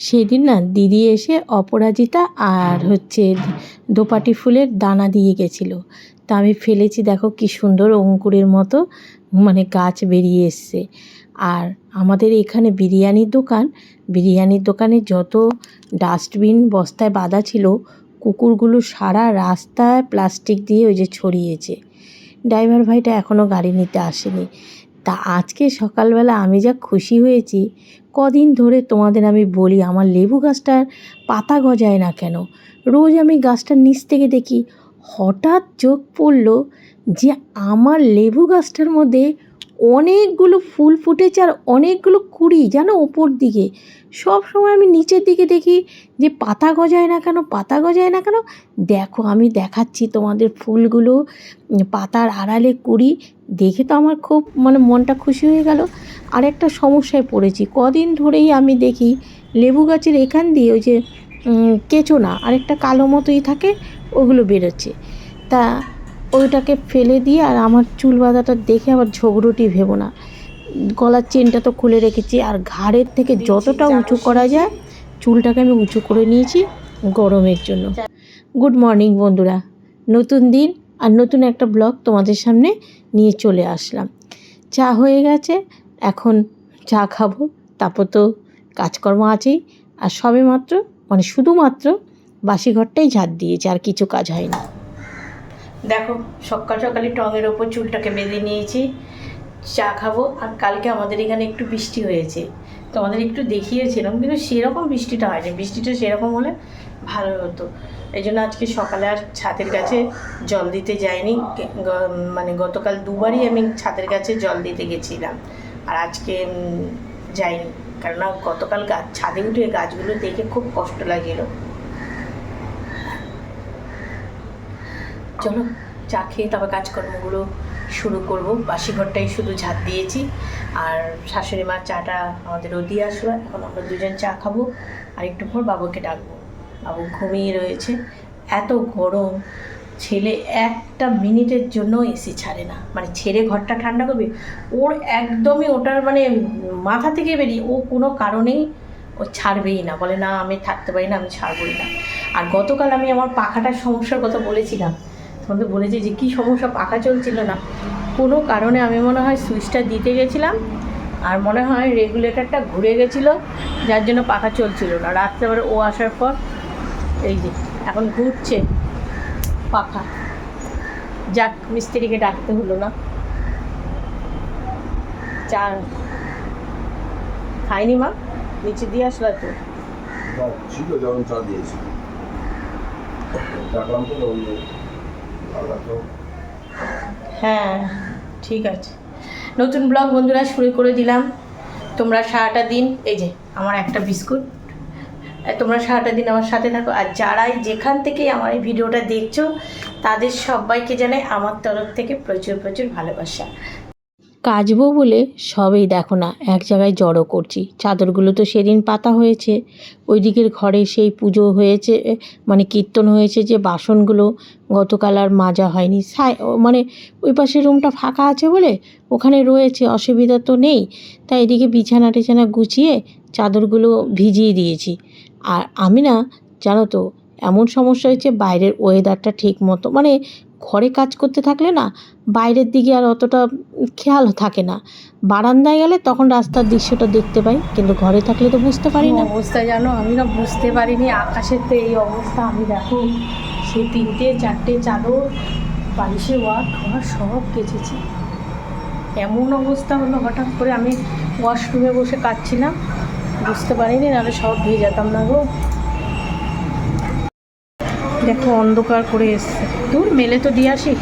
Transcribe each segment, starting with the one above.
সেদিন না দিদি এসে অপরাজিতা আর হচ্ছে দোপাটি ফুলের দানা দিয়ে গেছিল। তা আমি ফেলেছি, দেখো কি সুন্দর অঙ্কুরের মতো মানে গাছ বেরিয়ে এসছে। আর আমাদের এখানে বিরিয়ানির দোকান, বিরিয়ানির দোকানে যত ডাস্টবিন বস্তায় বাঁধা ছিল, কুকুরগুলো সারা রাস্তায় প্লাস্টিক দিয়ে ওই যে ছড়িয়েছে। ড্রাইভার ভাইটা এখনও গাড়ি নিতে আসেনি। তা আজকে সকালবেলা আমি যা খুশি হয়েছি কদিন ধরে তোমাদের আমি বলি, আমার লেবু গাছটার পাতা গজায় না কেন? রোজ আমি গাছটার নিচ থেকে দেখি, হঠাৎ চোখ পড়ল যে আমার লেবু গাছটার মধ্যে অনেকগুলো ফুল ফুটেছে আর অনেকগুলো কুড়ি, জানো ওপর দিকে। সব সময় আমি নিচের দিকে দেখি যে পাতা গজায় না কেন, পাতা গজায় না কেন? দেখো, আমি দেখাচ্ছি তোমাদের ফুলগুলো পাতার আড়ালে কুড়ি দেখে তো আমার খুব মানে মনটা খুশি হয়ে গেল। আর একটা সমস্যায় পড়েছি। কদিন ধরেই আমি দেখি লেবু গাছের এখান দিয়ে ওই যে কেঁচো না আরেকটা কালো মতোই থাকে ওগুলো বেরোচ্ছে। তা ওইটাকে ফেলে দিয়ে আর আমার চুল বাঁধাটা দেখে আবার ঝগড়ুটি ভেবো না। গলার চেনটা তো খুলে রেখেছি। আর ঘাড়ের থেকে যতটা উঁচু করা যায় চুলটাকে আমি উঁচু করে নিয়েছি গরমের জন্য। গুড মর্নিং বন্ধুরা। নতুন দিন আর নতুন একটা ব্লগ তোমাদের সামনে নিয়ে চলে আসলাম। চা হয়ে গেছে, এখন চা খাব, তারপর তো কাজকর্ম আছেই। আর সবে মাত্র মানে শুধুমাত্র বাসি ঘরটাই ঝাড় দিয়েছে, আর কিছু কাজ হয় না। দেখো, সকাল সকালে টঙের ওপর চুলটাকে বেঁধে নিয়েছি, চা খাব, আর কালকে আমাদের এখানে একটু বৃষ্টি হয়েছে। তোমাদের একটু দেখিয়েছিলাম, কিন্তু সেরকম বৃষ্টিটা হয়নি। বৃষ্টিটা সেরকম হলে ভালো হতো। এই জন্য আজকে সকালে আর ছাদের কাছে জল দিতে যাইনি। মানে গতকাল দুবারই আমি ছাদের কাছে জল দিতে গেছিলাম। আর আজকে যাইনি। কারণ গতকাল গাছ ছাদে উঠে গাছগুলো দেখে খুব কষ্ট লাগছিল চলো, চা খেয়ে তারপর কাজকর্মগুলো শুরু করব। বাসি ঘরটাই শুধু ঝাঁট দিয়েছি। আর শাশুড়ি মার চাটা আমাদের দিয়ে আসলো। এখন আমরা দুজন চা খাব। আর একটু পর বাবুকে ডাকবো। বাবু ঘুমিয়ে রয়েছে। এত গরম, ছেলে একটা মিনিটের জন্য এসি ছাড়ে না। মানে ছেড়ে ঘরটা ঠান্ডা করবে, ওর একদমই ওটার মানে মাথা থেকে বেরিয়ে ও কোনো কারণেই ও ছাড়বেই না। বলে, না, আমি থাকতে পারি না, আমি ছাড়বই না। আর গতকাল আমি আমার পাখাটার সমস্যার কথা বলেছিলাম। তোমাদের বলেছি যে, কী সমস্যা? পাখা চলছিল না। কোনো কারণে আমি মনে হয় সুইচটা দিতে গেছিলাম আর মনে হয় রেগুলেটরটা ঘুরে গেছিল, যার জন্য পাখা চলছিল না। রাত্রেবেলা ও আসার পর এই যে এখন ঘুরছে। পাখা। যাক মিস্ত্রিকে ডাকতে হলো না। চা খাইনি মা? নিচে দিয়ে আসলা তো ছিল যখন চা দিয়েছি। ডাকলাম তো ওই আলাদা তো। হ্যাঁ ঠিক আছে। নতুন ব্লগ বন্ধুরা শুরু করে দিলাম। তোমরা সারাটা দিন এই যে আমার একটা বিস্কুট তোমরা সারাটা দিন আমার সাথে থাকো। আর যারাই যেখান থেকে আমার এই ভিডিওটা দেখছ, তাদের সবাইকে জানাই আমার তরফ থেকে প্রচুর প্রচুর ভালোবাসা। কাচবো বলে সবেই দেখো না, এক জায়গায় জড়ো করছি। চাদরগুলো তো সেদিন পাতা হয়েছে ওই দিকের ঘরে সেই পুজো হয়েছে মানে কীর্তন হয়েছে যে বাসনগুলো গতকাল আর মাজা হয়নি। মানে ওই পাশে রুমটা ফাঁকা আছে বলে ওখানে রয়েছে, অসুবিধা তো নেই। তাই এদিকে বিছানা টিছানা গুছিয়ে চাদরগুলো ভিজিয়ে দিয়েছি। আর আমি না, জানো তো, এমন সমস্যা হয়েছে বাইরের ওয়েদারটা ঠিক মতো মানে ঘরে কাজ করতে থাকলে না, বাইরের দিকে আর অতটা খেয়াল থাকে না। বারান্দায় গেলে তখন রাস্তার দৃশ্যটা দেখতে পাই, কিন্তু ঘরে থাকলে তো বুঝতে পারি না। অবস্থা জানো? আমি না বুঝতে পারিনি, আকাশের তো এই অবস্থা। আমি দেখো, সে তিনটে, চারটে চাদর, বালিশে ওয়াট ওয়াট সব কেচেছি। এমন অবস্থা হলো হঠাৎ করে আমি ওয়াশরুমে বসে কাটছিলাম বুঝতে পারিনি, নাহলে সব যেতাম না গো। দেখো, অন্ধকার করে এসছে। দূর, মেলে তো দিয়ে আসি।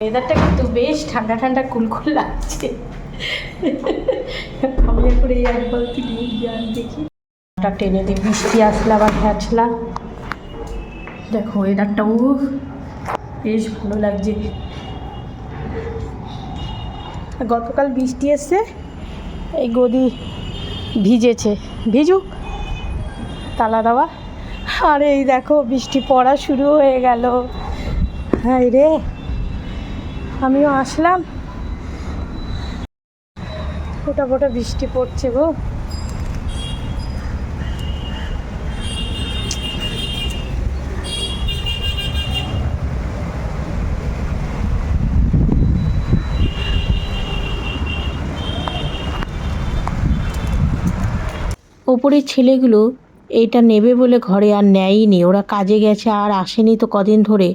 ওয়েদারটা কিন্তু বেশ ঠান্ডা ঠান্ডা কুলকুল লাগছে। আমি এখন এই এক দেখি। টেনে দিই বৃষ্টি আসলে আবার ভ্যাচলা দেখো ওয়েদারটা ও বেশ ভালো লাগছে। গতকাল বৃষ্টি এসছে, এই গদি ভিজেছে। ভিজুক তালা দেওয়া। আর এই দেখো, বৃষ্টি পড়া শুরু হয়ে গেল। হ্যাঁ রে, আমিও আসলাম। ফোটা ফোটা বৃষ্টি পড়ছে গো। ওপরের ছেলেগুলো এইটা নেবে বলে ঘরে আর নেয়নি ওরা কাজে গেছে আর আসেনি তো কদিন ধরে।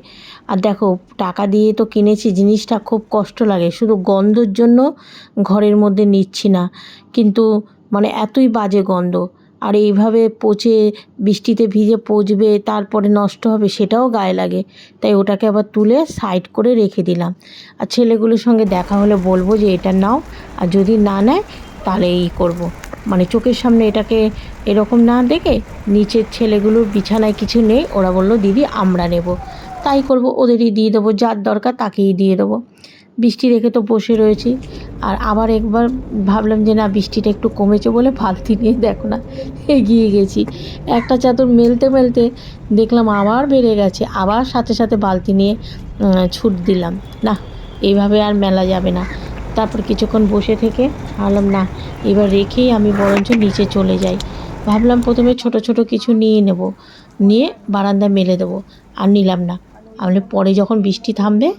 আর দেখো, টাকা দিয়ে তো কিনেছি, জিনিসটা খুব কষ্ট লাগে। শুধু গন্ধর জন্য ঘরের মধ্যে নিচ্ছি না। কিন্তু মানে এতই বাজে গন্ধ। আর এইভাবে পচে, বৃষ্টিতে ভিজে পচবে, তারপরে নষ্ট হবে, সেটাও গায়ে লাগে। তাই ওটাকে আবার তুলে সাইড করে রেখে দিলাম। আর ছেলেগুলোর সঙ্গে দেখা হলে বলব যে এটা নাও। আর যদি না নেয়, তাহলে এই করব। মানে চোখের সামনে এটাকে এরকম না দেখে নিচের ছেলেগুলোর বিছানায় কিছু নেই, ওরা বলল, দিদি, আমরা নেব। তাই করব, ওদেরই দিয়ে দেবো, যার দরকার তাকেই দিয়ে দেবো। বৃষ্টি রেখে তো বসে রয়েছি। আর আবার একবার ভাবলাম যে, না, বৃষ্টিটা একটু কমেছে বলে বালতি নিয়ে দেখো না, এগিয়ে গেছি। একটা চাদর মেলতে মেলতে দেখলাম আবার বেড়ে গেছে, আবার সাথে সাথে বালতি নিয়ে ছুট দিলাম। না এইভাবে আর মেলা যাবে না। তারপর কিছুক্ষণ বসে থেকে ভাবলাম, না, এবার রেখেই আমি বরঞ্চ নিচে চলে যাই। ভাবলাম প্রথমে ছোট ছোট কিছু নিয়ে নেব, নিয়ে বারান্দা মেলে দেবো, আর নিলাম না। আমি পরে যখন বৃষ্টি থামবে,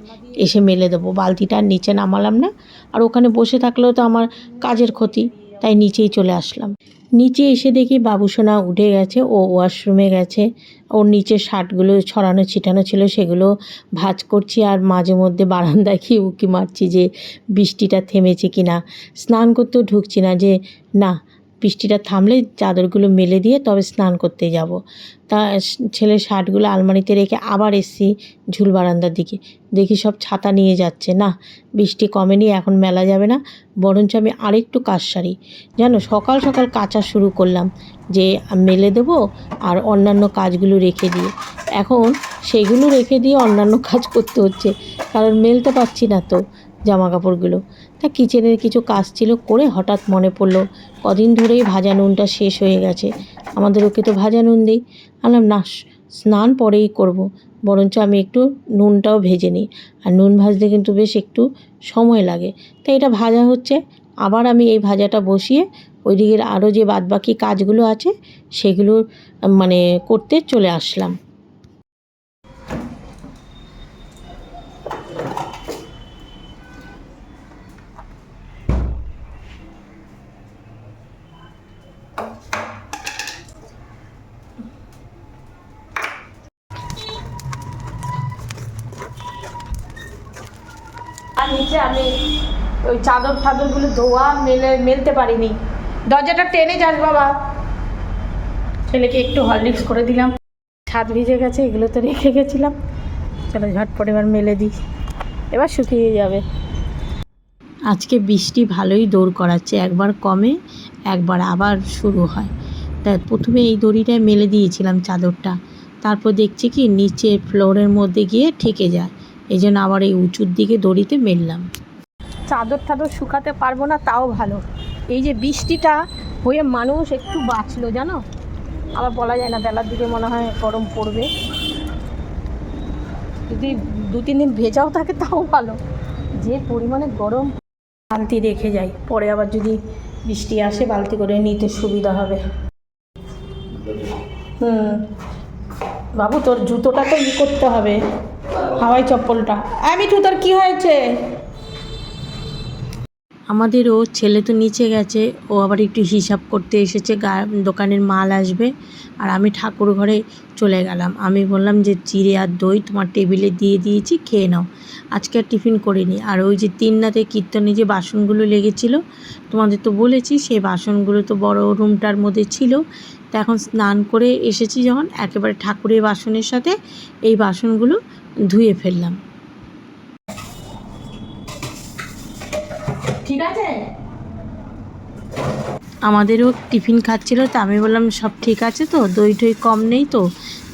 এসে মেলে দেবো। বালতিটা নিচে নামালাম না, আর ওখানে বসে থাকলেও তো আমার কাজের ক্ষতি। তাই নিচেই চলে আসলাম। নিচে এসে দেখি বাবুসোনা উঠে গেছে, ও ওয়াশরুমে গেছে। ওর নিচে শার্টগুলো ছড়ানো ছিটানো ছিল, সেগুলো ভাজ করছি আর মাঝে মধ্যে বারান্দায় কি উঁকি মারছি যে বৃষ্টিটা থেমেছে কি না স্নান করতেও ঢুকছি না যে, না বৃষ্টিটা থামলে চাদরগুলো মেলে দিয়ে তবে স্নান করতে যাব। তা ছেলের শার্টগুলো আলমারিতে রেখে আবার এসছি ঝুল বারান্দার দিকে। দেখি সব ছাতা নিয়ে যাচ্ছে, না, বৃষ্টি কমেনি, এখন মেলা যাবে না, বরঞ্চ আমি আরেকটু কাজ সারি। জানো, সকাল সকাল কাচা শুরু করলাম যে, মেলে দেবো আর অন্যান্য কাজগুলো রেখে দিয়ে। এখন সেগুলো রেখে দিয়ে অন্যান্য কাজ করতে হচ্ছে, কারণ মেলতে পারছি না তো। জামা কাপড়গুলো তা কিচেনের কিছু কাজ ছিল করে হঠাৎ মনে পড়ল, কদিন ধরেই ভাজা নুনটা শেষ হয়ে গেছে। আমাদের ওকে তো ভাজা নুন দিই। বললাম না স্নান পরেই করব। বরঞ্চ আমি একটু নুনটাও ভেজে নিই। আর নুন ভাজতে কিন্তু বেশ একটু সময় লাগে। তাই এটা ভাজা হচ্ছে। আবার আমি এই ভাজাটা বসিয়ে ওই দিকের আরও যে বাদবাকি কাজগুলো আছে, সেগুলো মানে করতে চলে আসলাম। নিচে আমি ওই চাদর টাদরগুলো ধোয়া মেলে মেলতে পারিনি। দরজাটা টেনে যাস বাবা। ছেলেকে একটু হরলিক্স করে দিলাম। ছাদ ভিজে গেছে এগুলো তো রেখে গেছিলাম। চলো ঝটপট এবার মেলে দিই। এবার শুকিয়ে যাবে। আজকে বৃষ্টি ভালোই দৌড় করাচ্ছে, একবার কমে, একবার আবার শুরু হয়। তা প্রথমে এই দড়িটায় মেলে দিয়েছিলাম চাদরটা। তারপর দেখছি কি নিচে ফ্লোরের মধ্যে গিয়ে ঠেকে যায়। এই জন্য আবার এই উঁচুর দিকে দড়িতে মেললাম। চাদর টাদর শুকাতে পারব না, তাও ভালো। এই যে বৃষ্টিটা হয়ে মানুষ একটু বাঁচলো, জানো? আবার বলা যায় না, বেলার দিকে মনে হয় গরম পড়বে। যদি দু, তিন দিন ভেজাও থাকে, তাও ভালো। যে পরিমাণে গরম, বালতি রেখে যাই। পরে আবার যদি বৃষ্টি আসে, বালতি করে নিতে সুবিধা হবে। হুম। বাবু, তোর জুতোটা তো ই করতে হবে। হাওয়াই চপ্পলটা। আমি তো তোর কি হয়েছে? আমাদের ও ছেলে তো নিচে গেছে, ও আবার একটু হিসাব করতে এসেছে দোকানের মাল আসবে। আর আমি ঠাকুর ঘরে চলে গেলাম। আমি বললাম যে, চিড়ে আর দই তোমার টেবিলে দিয়ে দিয়েছি, খেয়ে নাও। আজকে আর টিফিন করিনি। আর ওই যে তিন রাতে কীর্তনে যে বাসনগুলো লেগেছিল, তোমাদের তো বলেছি, সেই বাসনগুলো তো বড় রুমটার মধ্যে ছিল। তা এখন স্নান করে এসেছি যখন, একেবারে ঠাকুরের বাসনের সাথে, এই বাসনগুলো ধুয়ে ফেললাম। ঠিক আছে? আমাদেরও টিফিন খাচ্ছিল তা আমি বললাম সব ঠিক আছে তো? দই টই কম নেই তো?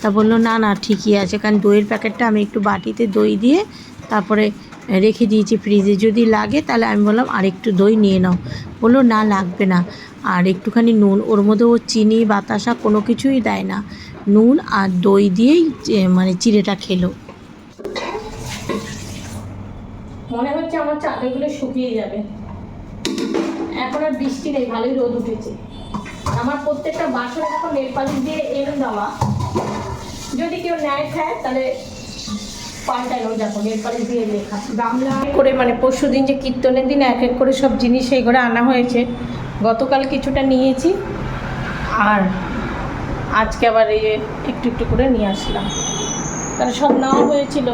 তা বলল না না ঠিকই আছে কারণ দইয়ের প্যাকেটটা আমি একটু বাটিতে দই দিয়ে তারপরে রেখে দিয়েছি ফ্রিজে। যদি লাগে তাহলে আমি বললাম আর একটু দই নিয়ে নাও। বলল না লাগবে না। আর একটুখানি নুন ওর মধ্যে ও চিনি বাতাসা কোনো কিছুই দেয় না। নুন আর দই দিয়েই মানে চিড়েটা খেলো। মনে হচ্ছে আমার চাদরগুলো শুকিয়ে যাবে। এখন আর বৃষ্টি নেই, ভালোই রোদ উঠেছে। আমার প্রত্যেকটা বাসন এখন নেল দিয়ে এনে দেওয়া। যদি কেউ নেয় খায়, তাহলে দিয়ে লেখা। গামলা করে মানে পরশু দিন যে কীর্তনের দিন এক এক করে সব জিনিস এই করে আনা হয়েছে, গতকাল কিছুটা নিয়েছি। আর আজকে আবার এই একটু একটু করে নিয়ে আসলাম। কারণ সব নেওয়া হয়েছিল।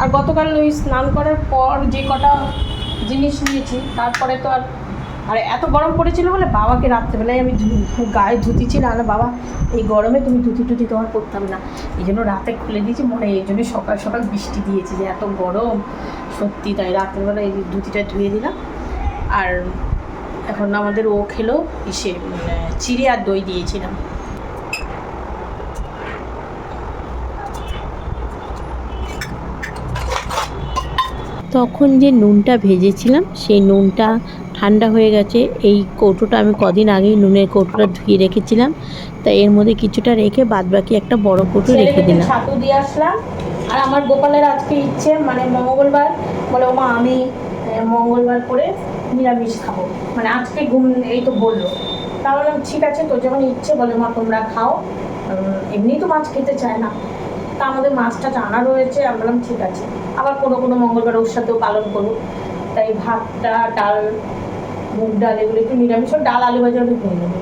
আর গতকাল ওই স্নান করার পর যে কটা জিনিস নিয়েছি, তারপরে তো আর আর এত গরম পড়েছিল বলে বাবাকে রাত্রেবেলায় আমি গায়ে ধুতি ছিল। না বাবা, এই গরমে তুমি ধুতি টুতি তোমার করতাম না। এই জন্য রাতে খুলে দিয়েছি। মনে এই জন্য সকাল সকাল বৃষ্টি দিয়েছি যে এত গরম। সত্যি তাই রাত্রেবেলা এই ধুতিটা ধুয়ে দিলাম। আর এখন আমাদের ও খেলো ইসে মানে চিড়ে আর দই দিয়েছিলাম। তখন যে নুনটা ভেজেছিলাম সেই নুনটা ঠান্ডা হয়ে গেছে। এই কৌটোটা আমি কদিন আগেই নুনের কৌটোটা ধুয়ে রেখেছিলাম। তাই এর মধ্যে কিছুটা রেখে বাদবাকি একটা বড় কৌটো রেখে দিলাম। ছাতু দিয়ে আসলাম। আর আমার গোপালের আজকে ইচ্ছে মানে মঙ্গলবার। বলে ওমা আমি মঙ্গলবার করে নিরামিষ খাব। মানে আজকে ঘুম এই তো বলল। তাহলে ঠিক আছে তোর যখন ইচ্ছে বলে মা তোমরা খাও। এমনি তো মাছ খেতে চায় না। তা আমাদের মাছটা জানা রয়েছে। আমি বললাম, ঠিক আছে। আবার কোনো কোনো মঙ্গলবার ওর সাথেও পালন করব তাই ভাতটা, ডাল, মুগ ডাল, এগুলো একটু নিরামিষ ডাল, আলু ভাজা হলে হয়ে যাবে।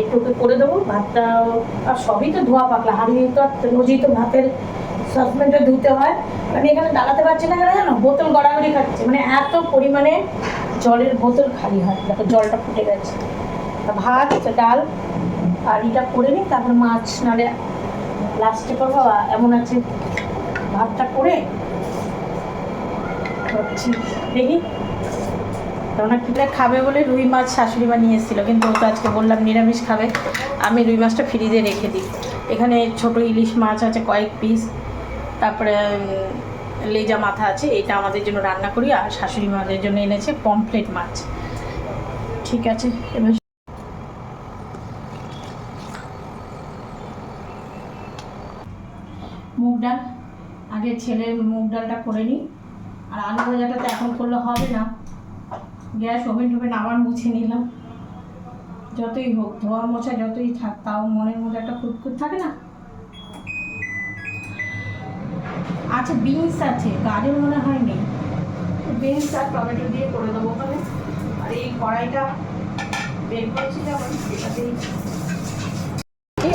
একটু ওকে করে দেবো। ভাতটা আর সবই তো ধোয়া পাকলা হাঁড়ি তো আর রোজই তো ভাতের সসপ্যানটা ধুতে হয়। আমি এখানে দাঁড়াতে পারছি না কেন জানো? বোতল গড়াগড়ি খাচ্ছে। মানে এত পরিমাণে জলের বোতল খালি হয়। দেখো, জলটা ফুটে গেছে। ভাত, ডাল আর এটা করে নিই। তারপর মাছ নালে লাস্টে করব এমন আছে ভাতটা করে দেখি। কেননা কিটা খাবে বলে রুই মাছ শাশুড়ি মা নিয়ে এসেছিল, কিন্তু ও তো আজকে বললাম নিরামিষ খাবে। আমি রুই মাছটা ফ্রিজে রেখে দিই। এখানে ছোট ইলিশ মাছ আছে কয়েক পিস, তারপরে লেজা মাথা আছে, এটা আমাদের জন্য রান্না করি, আর শাশুড়ি মাদের জন্য এনেছে পমফ্লেট মাছ। ঠিক আছে, এবার মুগ ডাল আগে ছেলের মুগ ডালটা করে নিই। আর আলু ভাজাটা তো এখন করলে হবে না। গ্যাস ওভেন টোভেন আবার মুছে নিলাম। যতই হোক ধোয়া মোছা যতই থাক তাও মনের মধ্যে একটা খুঁতখুত থাকে না? আচ্ছা বিনস আছে গাজর মনে হয় নেই। বিনস আর টমেটো দিয়ে করে দেবো ওখানে। আর এই কড়াইটা বের করেছিলাম এটাতেই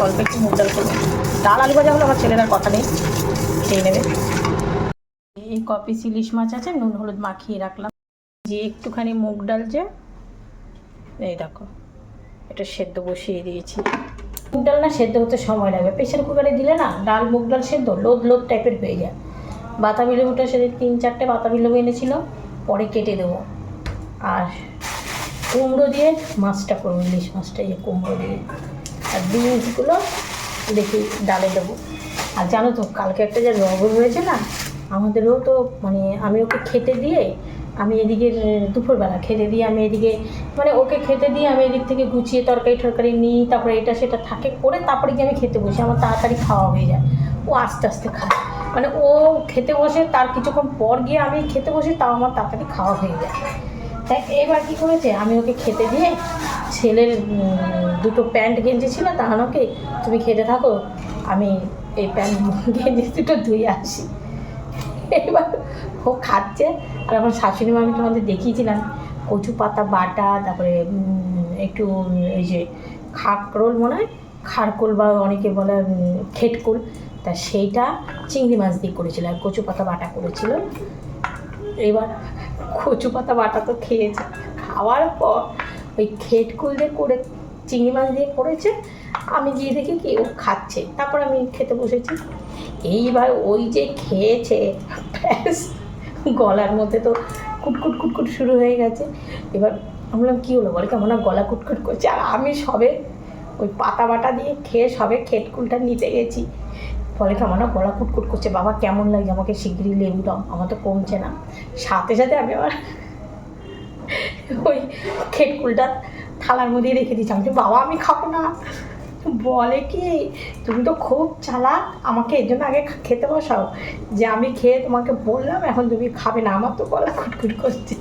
অল্প একটু মুগ ডাল করব। ডাল আলু ভাজা হলে আমার ছেলের আর কথা নেই। খেয়ে নেবে। এই কপি ইলিশ মাছ আছে, নুন, হলুদ মাখিয়ে রাখলাম। যে একটুখানি মুগ ডাল যে, এই দেখো, এটা সেদ্ধ বসিয়ে দিয়েছি। মুগ ডাল না সেদ্ধ হতে সময় লাগবে। প্রেশার কুকারে দিলে না, ডাল, মুগ ডাল সেদ্ধ, লোদ লোদ টাইপের হয়ে যায়। বাতাবি লেবুটা সেদিন তিন চারটে বাতাবি লেবু এনেছিল, পরে কেটে দেবো। আর কুমড়ো দিয়ে মাছটা করব, ইলিশ মাছটা, এই কুমড়ো দিয়ে। আর বিনসগুলো দেখি ডালে দেবো। আর জানো তো, কালকে একটা যে রগর হয়েছে না, আমাদেরও তো মানে আমি ওকে খেতে দিয়ে আমি এদিকে দুপুরবেলা খেতে দিয়ে আমি এদিকে মানে ওকে খেতে দিয়ে আমি এদিক থেকে গুছিয়ে তরকারি টরকারি নিই, তারপরে এটা সেটা থাকে করে তারপরে গিয়ে আমি খেতে বসি, আমার তাড়াতাড়ি খাওয়া হয়ে যায়। ও আস্তে আস্তে খায়। মানে ও খেতে বসে, তার কিছুক্ষণ পর গিয়ে আমি খেতে বসি, তাও আমার তাড়াতাড়ি খাওয়া হয়ে যায়। তাই এবার কী করেছে, আমি ওকে খেতে দিয়ে ছেলের দুটো প্যান্ট গেঞ্জি ছিল, তাহানোকে তুমি খেতে থাকো, আমি এই প্যান্ট গেঞ্জি দুটো ধুয়ে আসি। এবার ও খাচ্ছে, আর আমার শাশুড়ি মা আমি তোমাদের দেখিয়েছিলাম, কচু পাতা, বাটা, তারপরে একটু এই যে খাকরোল মনে হয়, খারকোল বা অনেকে বলে খেটকোল, তা সেইটা চিংড়ি মাছ দিয়ে করেছিল, আর কচু পাতা, বাটা করেছিল। এবার কচু পাতা, বাটা তো খেয়েছে। খাওয়ার পর ওই খেটকুল দিয়ে করে চিংড়ি মাছ দিয়ে করেছে। আমি গিয়ে দেখি কি ও খাচ্ছে। তারপর আমি খেতে বসেছি। এইবার ওই যে খেয়েছে, ব্যাস, গলার মধ্যে তো কুটকুট কুটকুট শুরু হয়ে গেছে। এবার বললাম কী হলো বলে? কেমন গলা কুটকুট করছে? আর আমি সবে ওই পাতা বাটা দিয়ে খেয়ে সবে খেটকুলটা নিতে গেছি। ফলে কেমন গলা কুটকুট করছে? বাবা, কেমন লাগছে? আমাকে শিগগিরই লেবু দাও। আমার তো কমছে না। সাথে সাথে আমি আবার ওই খেটকুলটা থালার মধ্যেই রেখে দিয়েছি। আমি বাবা, আমি খাব না। বলে কি, তুমি তো খুব চালাক, আমাকে এর জন্য আগে খেতে বসাও। যে আমি খেয়ে তোমাকে বললাম, এখন তুমি খাবে না। আমার তো গলা খুটকুট করছে।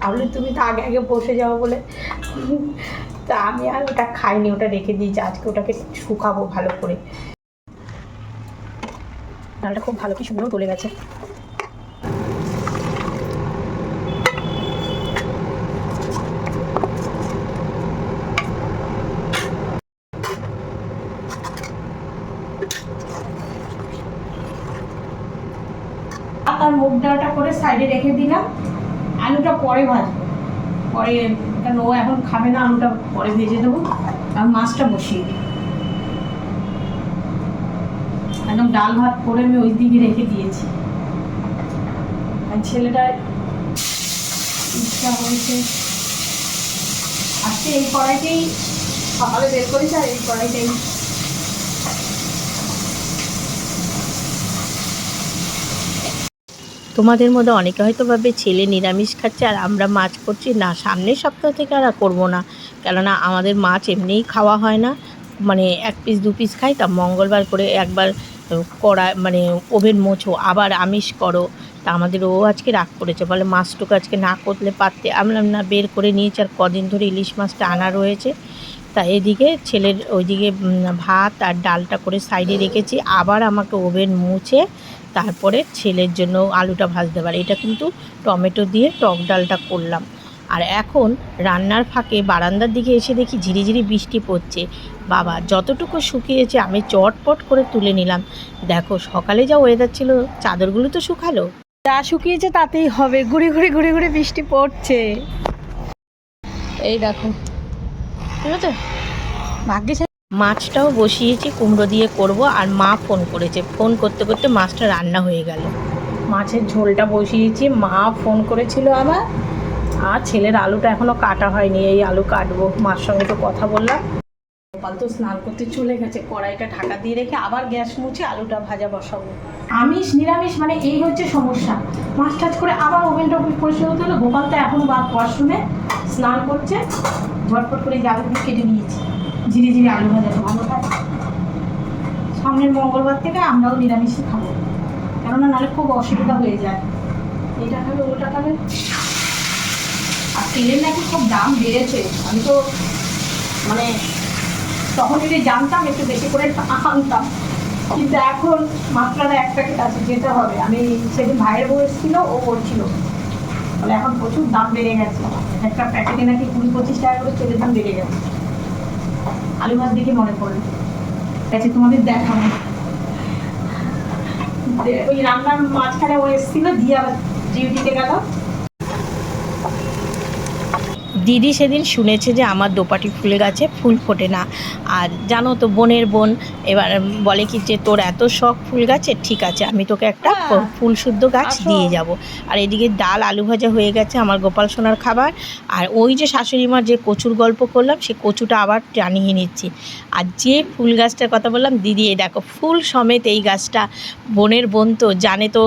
ভাবলি তুমি তো আগে আগে বসে যাও বলে। তা আমি আর ওটা খাইনি, ওটা রেখে দিয়েছি। আজকে ওটাকে শুকাবো ভালো করে। ডালটা খুব ভালো কি সুন্দর গলে গেছে। আর মুগ ডালটা করে সাইডে রেখে দিলাম। আলুটা পরে ভাজবো। পরে কারণ ও এখন খাবে না, আলুটা পরে ভেজে দেবো। আর মাছটা বসিয়ে দিই। একদম ডাল ভাত করে আমি ওই দিকে রেখে দিয়েছি। আর ছেলেটা ইচ্ছা হয়েছে। আজকে এই কড়াইতেই সকালে বের করেছে আর এই কড়াইটাই তোমাদের মধ্যে অনেকে হয়তো ভাবে ছেলে নিরামিষ খাচ্ছে আর আমরা মাছ করছি। না, সামনের সপ্তাহ থেকে আর করব না। কেননা আমাদের মাছ এমনিই খাওয়া হয় না। মানে এক পিস দু পিস খাই, তা মঙ্গলবার করে একবার কড়া মানে ওভেন মোছো, আবার আমিষ করো। তা আমাদের ও আজকে রাগ করেছে। বলে, মাছটুকু আজকে না করলে পারতে। আমি বললাম, না, বের করে নিয়েছি। আর কদিন ধরে ইলিশ মাছটা আনা রয়েছে। তা এদিকে ছেলের ওইদিকে ভাত আর ডালটা করে সাইডে রেখেছি। আবার আমাকে ওভেন মুছে তারপরে ছেলের জন্য আলুটা ভাজতে পারে। এটা কিন্তু টমেটো দিয়ে টক ডালটা করলাম। আর এখন রান্নার ফাঁকে বারান্দার দিকে এসে দেখি ঝিরিঝিরি বৃষ্টি পড়ছে। বাবা, যতটুকু শুকিয়েছে আমি চটপট করে তুলে নিলাম। দেখো, সকালে যা ওয়েদার ছিল, চাদরগুলো তো শুকালো। যা শুকিয়েছে তাতেই হবে। ঘুরে ঘুরে ঘুরে ঘুরে বৃষ্টি পড়ছে। এই দেখো। ঠিক আছে? ভাগ্যে মাছটাও বসিয়েছি, কুমড়ো দিয়ে করব আর মা ফোন করেছে। ফোন করতে করতে মাছটা রান্না হয়ে গেল। মাছের ঝোলটা বসিয়েছি, মা ফোন করেছিল আবার। আর ছেলের আলুটা এখনও কাটা হয়নি, এই আলু কাটবো। মার সঙ্গে তো কথা বললাম। গোপাল তো স্নান করতে চলে গেছে, কড়াইটা ঢাকা দিয়ে রেখে আবার গ্যাস মুছে আলুটা ভাজা বসাবো। আমিষ, নিরামিষ মানে এই হচ্ছে সমস্যা। মাছ টাছ করে আবার ওভেন ওভেনটা পরিষ্কার হতে হলো গোপাল তো এখন বা ওয়াশরুমে স্নান করছে। ঝটপট করে এই কেটে নিয়েছি। ধীরে ধীরে আলু ভাজা ভালো সামনের মঙ্গলবার থেকে আমরাও নিরামিষই খাব। কেননা নাহলে খুব অসুবিধা হয়ে যায়। এটা খাবে, ওটা খাবে। আর তেলের নাকি খুব দাম বেড়েছে। আমি তো মানে তখন যদি জানতাম, একটু বেশি করে আনতাম। কিন্তু এখন মাত্রাটা এক প্যাকেট আছে, যেতে হবে। আমি সেদিন ভাইয়ের বউ এসেছিল, ও বলছিল। বলে, এখন প্রচুর দাম বেড়ে গেছে। একটা প্যাকেটে নাকি কুড়ি পঁচিশ টাকা করে তেলের দাম বেড়ে গেছে। মনে পড়ল তোমাদের ওই রান্নার মাঝখানে ও এসেছিল, দিয়ে আবার ডিউটিতে গেল। দিদি সেদিন শুনেছে যে আমার দোপাটি ফুল গাছে ফুল ফোটে না। আর জানো তো বোনের বোন এবার বলে কি যে তোর এত শখ ফুল গাছের ঠিক আছে আমি তোকে একটা হ্যাঁ। ফুল শুদ্ধ গাছ দিয়ে যাব। আর এদিকে ডাল আলু ভাজা হয়ে গেছে আমার গোপাল সোনার খাবার। আর ওই যে শাশুড়ি মার যে কচুর গল্প করলাম সে কচুটা আবার টানিয়ে নিচ্ছি। আর যে ফুল গাছটার কথা বললাম দিদি এই দেখো ফুল সমেত এই গাছটা। বোনের বোন তো জানে তো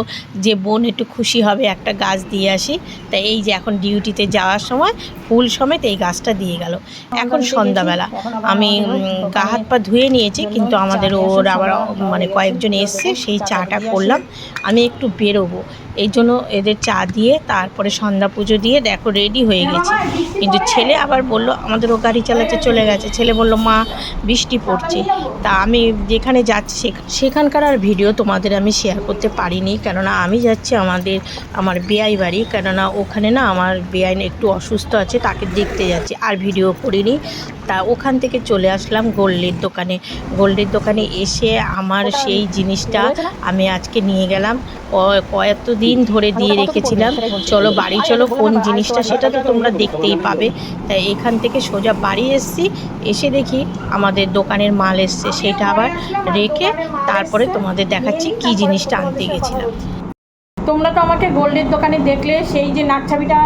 যে বোন একটু খুশি হবে একটা গাছ দিয়ে আসি। তাই এই যে এখন ডিউটিতে যাওয়ার সময় ফুল সমেত এই গাছটা দিয়ে গেল। এখন সন্ধ্যাবেলা। আমি গা হাত পা ধুয়ে নিয়েছি, কিন্তু আমাদের ওর আবার মানে কয়েকজন এসছে, সেই চাটা করলাম। আমি একটু বেরোবো। এই জন্য এদের চা দিয়ে তারপরে সন্ধ্যা পুজো দিয়ে দেখো রেডি হয়ে গেছে। কিন্তু ছেলে আবার বলল, আমাদের ও গাড়ি চালাতে চলে গেছে। ছেলে বলল, মা, বৃষ্টি পড়ছে। তা আমি যেখানে যাচ্ছি সেখ- সেখানকার আর ভিডিও তোমাদের আমি শেয়ার করতে পারিনি। কেননা আমি যাচ্ছি আমাদের, আমার বেয়াই বাড়ি। কেননা ওখানে না আমার বেআইন একটু অসুস্থ আছে, তাকে দেখতে যাচ্ছি। আর ভিডিও করিনি। তা ওখান থেকে চলে আসলাম গোল্ডের দোকানে। গোল্ডের দোকানে এসে আমার সেই জিনিসটা আমি আজকে নিয়ে গেলাম। ক- কয়েকটা দিন ধরে দিয়ে রেখেছিলাম। চলো বাড়ি চলো কোন জিনিসটা সেটা তো তোমরা দেখতেই পাবে। তাই এখান থেকে সোজা বাড়ি এসছি। এসে দেখি আমাদের দোকানের মাল এসছে সেটা আবার রেখে তারপরে তোমাদের দেখাচ্ছি কি জিনিসটা আনতে গেছিলাম। তোমরা তো আমাকে গোল্ডের দোকানে দেখলে সেই যে নাকছাবিটা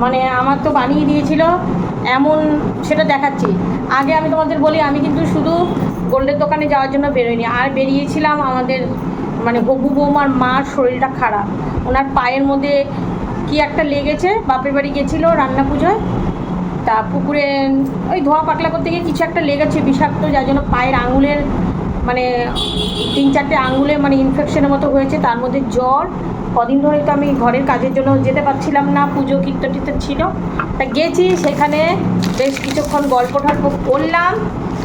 মানে আমার তো বানিয়ে দিয়েছিল এমন সেটা দেখাচ্ছি। আগে আমি তোমাদের বলি আমি কিন্তু শুধু গোল্ডের দোকানে যাওয়ার জন্য বেরোইনি আর বেরিয়েছিলাম আমাদের মানে হবু বৌমার মার শরীরটা খারাপ। ওনার পায়ের মধ্যে কি একটা লেগেছে, বাপের বাড়ি গেছিল রান্না পুজোয়, তা পুকুরে, ওই ধোয়া পাকলা করতে গিয়ে কিছু একটা লেগেছে বিষাক্ত, যার জন্য পায়ের আঙুলের মানে তিন চারটে আঙুলে মানে ইনফেকশনের মতো হয়েছে, তার মধ্যে জ্বর। কদিন ধরে তো আমি ঘরের কাজের জন্য যেতে পারছিলাম না, পুজো কীর্তন টীর্তন ছিল। তা গেছি, সেখানে বেশ কিছুক্ষণ গল্প টল্প করলাম।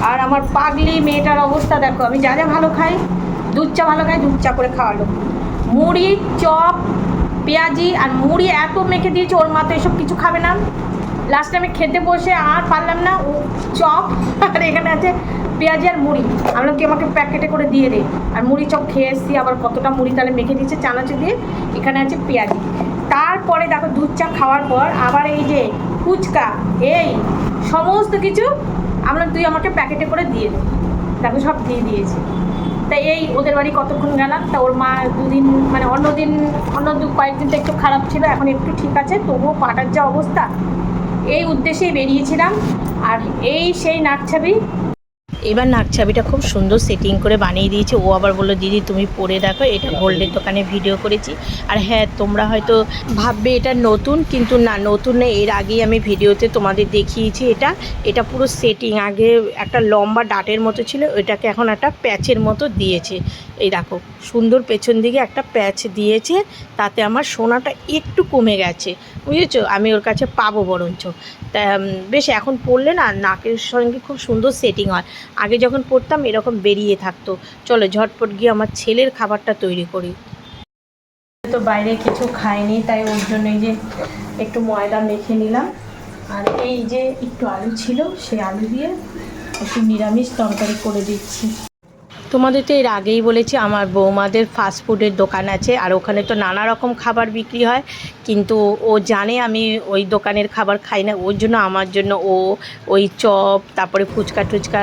আর আমার পাগলি মেয়েটার অবস্থা দেখো, আমি যা যা ভালো খাই দুধ চা ভালো খায় দুধ চা করে খাওয়ালো। মুড়ি, চপ, পেঁয়াজি আর মুড়ি এত মেখে দিয়েছে, ওর মা তো এসব কিছু খাবে না। লাস্টে আমি খেতে বসে আর পারলাম না, ও চপ আর এখানে আছে পেঁয়াজি আর মুড়ি। আমরা কি আমাকে প্যাকেটে করে দিয়ে দে। আর মুড়ি চপ খেয়ে এসছি, আবার কতটা মুড়ি তাহলে মেখে দিয়েছে চানাচে দিয়ে এখানে আছে পেঁয়াজি। তারপরে দেখো দুধ চা খাওয়ার পর আবার এই যে ফুচকা, এই সমস্ত কিছু আমরা তুই আমাকে প্যাকেটে করে দিয়ে দে। দেখো সব দিয়ে দিয়েছে। তা এই ওদের বাড়ি কতক্ষণ গেলাম? তা ওর মা দুদিন মানে অন্য দিন, অন্য দু কয়েকদিন তো একটু খারাপ ছিল, এখন একটু ঠিক আছে, তবুও পাটার যা অবস্থা, এই উদ্দেশ্যেই বেরিয়েছিলাম। আর এই সেই নাকছাবি এবার নাকছাবিটা খুব সুন্দর সেটিং করে বানিয়ে দিয়েছে। ও আবার বলল, দিদি, তুমি পরে দেখো, এটা গোল্ডের দোকানে ভিডিও করেছি। আর হ্যাঁ তোমরা হয়তো ভাববে এটা নতুন, কিন্তু না, নতুন না এর আগেই আমি ভিডিওতে তোমাদের দেখিয়েছি এটা। এটা পুরো সেটিং আগে একটা লম্বা ডাটের মতো ছিল, ওইটাকে এখন একটা প্যাচের মতো দিয়েছে। এই দেখো, সুন্দর পেছন দিকে একটা প্যাচ দিয়েছে, তাতে আমার সোনাটা একটু কমে গেছে। বুঝেছ? আমি ওর কাছে পাবো বরঞ্চ। তা বেশ, এখন পরলে না নাকের সঙ্গে খুব সুন্দর সেটিং হয়। আগে যখন পড়তাম এরকম বেরিয়ে থাকতো। চলো, ঝটপট গিয়ে আমার ছেলের খাবারটা তৈরি করি। তো বাইরে কিছু খাইনি, তাই ওর জন্য এই যে একটু ময়দা মেখে নিলাম। আর এই যে একটু আলু ছিল, সেই আলু দিয়ে একটু নিরামিষ তরকারি করে দিচ্ছি। তোমাদের তো এর আগেই বলেছি, আমার বৌমাদের ফাস্টফুডের দোকান আছে, আর ওখানে তো নানা রকম খাবার বিক্রি হয়, কিন্তু ও জানে আমি ওই দোকানের খাবার খাই না, ওর জন্য, আমার জন্য ও ওই চপ, তারপরে ফুচকা টুচকা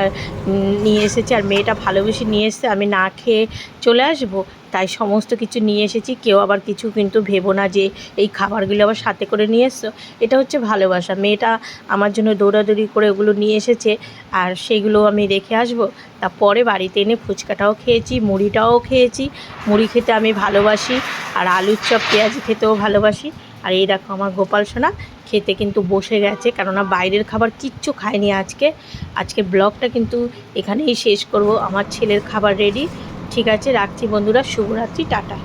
নিয়ে এসেছে, আর মেয়েটা ভালোবেসে নিয়ে এসেছে, আমি না খেয়ে চলে আসব। তাই সমস্ত কিছু নিয়ে এসেছি। কেউ আবার কিছু কিন্তু ভেবো না যে এই খাবারগুলো আবার সাথে করে নিয়ে এসছো। এটা হচ্ছে ভালোবাসা। মেয়েটা আমার জন্য দৌড়াদৌড়ি করে ওগুলো নিয়ে এসেছে আর সেগুলো আমি রেখে আসব। তারপরে বাড়িতে এনে ফুচকাটাও খেয়েছি, মুড়িটাও খেয়েছি। মুড়ি খেতে আমি ভালোবাসি আর আলুর চপ, পেঁয়াজি খেতেও ভালোবাসি। আর এই দেখো আমার গোপাল সোনা খেতে কিন্তু বসে গেছে কেননা বাইরের খাবার কিচ্ছু খায়নি আজকে। আজকে ব্লগটা কিন্তু এখানেই শেষ করব। আমার ছেলের খাবার রেডি ঠিক আছে রাখছি বন্ধুরা শুভরাত্রি টাটা।